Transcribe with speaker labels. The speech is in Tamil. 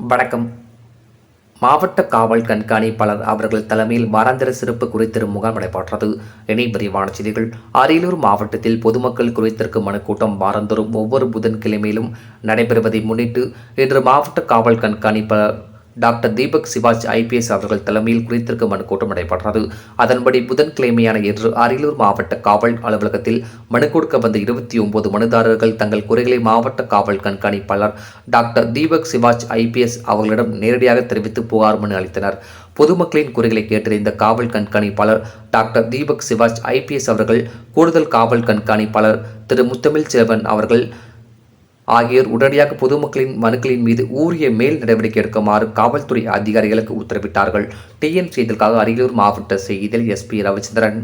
Speaker 1: வணக்கம். மாவட்ட காவல் கண்காணிப்பாளர் அவர்கள் தலைமையில் வாராந்திர சிறப்பு குறித்திரும் முகாம் நடைபெற்றது. இணை விரிவான செய்திகள். அரியலூர் மாவட்டத்தில் பொதுமக்கள் குறைத்திருக்கும் மனு கூட்டம் வாரந்தோறும் ஒவ்வொரு புதன்கிழமையிலும் நடைபெறுவதை முன்னிட்டு இன்று மாவட்ட காவல் கண்காணிப்பாளர் டாக்டர் தீபக் சிவாஜ் ஐபிஎஸ் அவர்கள் தலைமையில் குறித்திருக்க மனு கூட்டம் நடைபெற்றது. அதன்படி புதன்கிழமையான இன்று அரியலூர் மாவட்ட காவல் அலுவலகத்தில் மனு கொடுக்க வந்த இருபத்தி ஒன்பது மனுதாரர்கள் தங்கள் குறைகளை மாவட்ட காவல் கண்காணிப்பாளர் டாக்டர் தீபக் சிவாஜ் ஐபிஎஸ் அவர்களிடம் நேரடியாக தெரிவித்து புகார் மனு அளித்தனர். பொதுமக்களின் குறைகளை கேட்டறிந்த காவல் கண்காணிப்பாளர் டாக்டர் தீபக் சிவாஜ் ஐபிஎஸ் அவர்கள் கூடுதல் காவல் கண்காணிப்பாளர் திரு முத்தமிழ் செல்வன் அவர்கள் ஆகியோர் உடனடியாக பொதுமக்களின் மனுக்களின் மீது ஊரிய மேல் நடவடிக்கை எடுக்குமாறு காவல்துறை அதிகாரிகளுக்கு உத்தரவிட்டார்கள். டிஎன் செய்திகளுக்காக அரியலூர் மாவட்ட செய்தியில் எஸ்பி ரவிச்சந்திரன்.